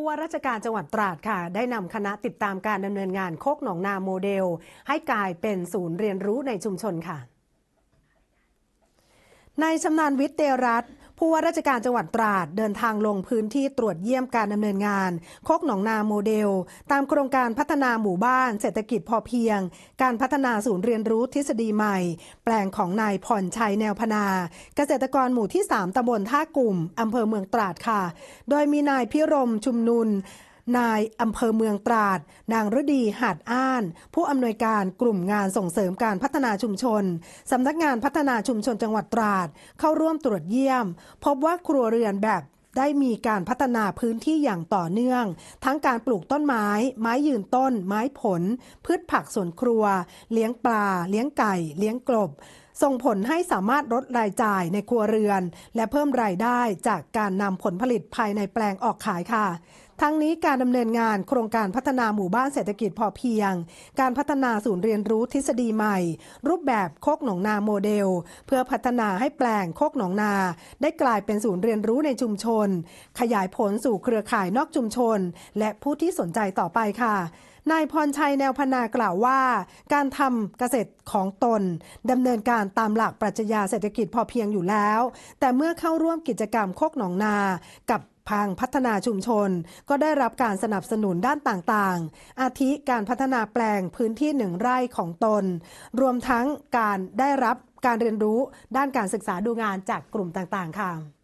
ผู้ว่าราชการจังหวัดตราดค่ะ ได้นำคณะติดตามการดำเนินงานโคกหนองนาโมเดล ให้กลายเป็นศูนย์เรียนรู้ในชุมชนค่ะ นายชำนาญวิทย์เตรัตน์ผู้ว่าราชการจังหวัดตราดเดินทางลงพื้นที่ตรวจเยี่ยมการดำเนินงานโคกหนองนาโมเดล ตามโครงการพัฒนาหมู่บ้าน เศรษฐกิจพอเพียง การพัฒนาศูนย์เรียนรู้ทฤษฎีใหม่ แปลงของนายพรชัยแนวพนา เกษตรกรหมู่ที่ 3ตำบลท่ากลุ่มอำเภอเมืองตราดค่ะ โดยมีนายพิรมชุมนุน นายอำเภอเมืองตราด นางฤดีหาดอ้าน ผู้อำนวยการกลุ่มงานส่งเสริมการพัฒนาชุมชนสำนักงานพัฒนาชุมชนจังหวัดตราด เข้าร่วมตรวจเยี่ยม พบว่าครัวเรือนแบบได้มีการพัฒนาพื้นที่อย่างต่อเนื่อง ทั้งการปลูกต้นไม้ ไม้ยืนต้น ไม้ผล พืชผักสวนครัว เลี้ยงปลา เลี้ยงไก่ เลี้ยงกลบ ส่งผลให้สามารถลดรายจ่ายในครัวเรือน และเพิ่มรายได้จากการนำผลผลิตภายในแปลงออกขายค่ะ ทั้งนี้การดำเนินงานโครงการพัฒนาหมู่บ้านเศรษฐกิจพอเพียง การพัฒนาศูนย์เรียนรู้ทฤษฎีใหม่ รูปแบบโคกหนองนาโมเดล เพื่อพัฒนาให้แปลงโคกหนองนา ได้กลายเป็นศูนย์เรียนรู้ในชุมชน ขยายผลสู่เครือข่ายนอกชุมชน และผู้ที่สนใจต่อไปค่ะ นายพรชัยแนวพนากล่าวว่า การทำเกษตรของตนดำเนินการตามหลักปรัชญาเศรษฐกิจพอเพียงอยู่แล้ว แต่เมื่อเข้าร่วมกิจกรรมโคกหนองนากับพังพัฒนาชุมชนก็ได้รับการสนับสนุนด้านต่างๆ อาทิการพัฒนาแปลงพื้นที่หนึ่งไร่ของตน รวมทั้งการได้รับการเรียนรู้ด้านการศึกษาดูงานจากกลุ่มต่างๆ ค่ะ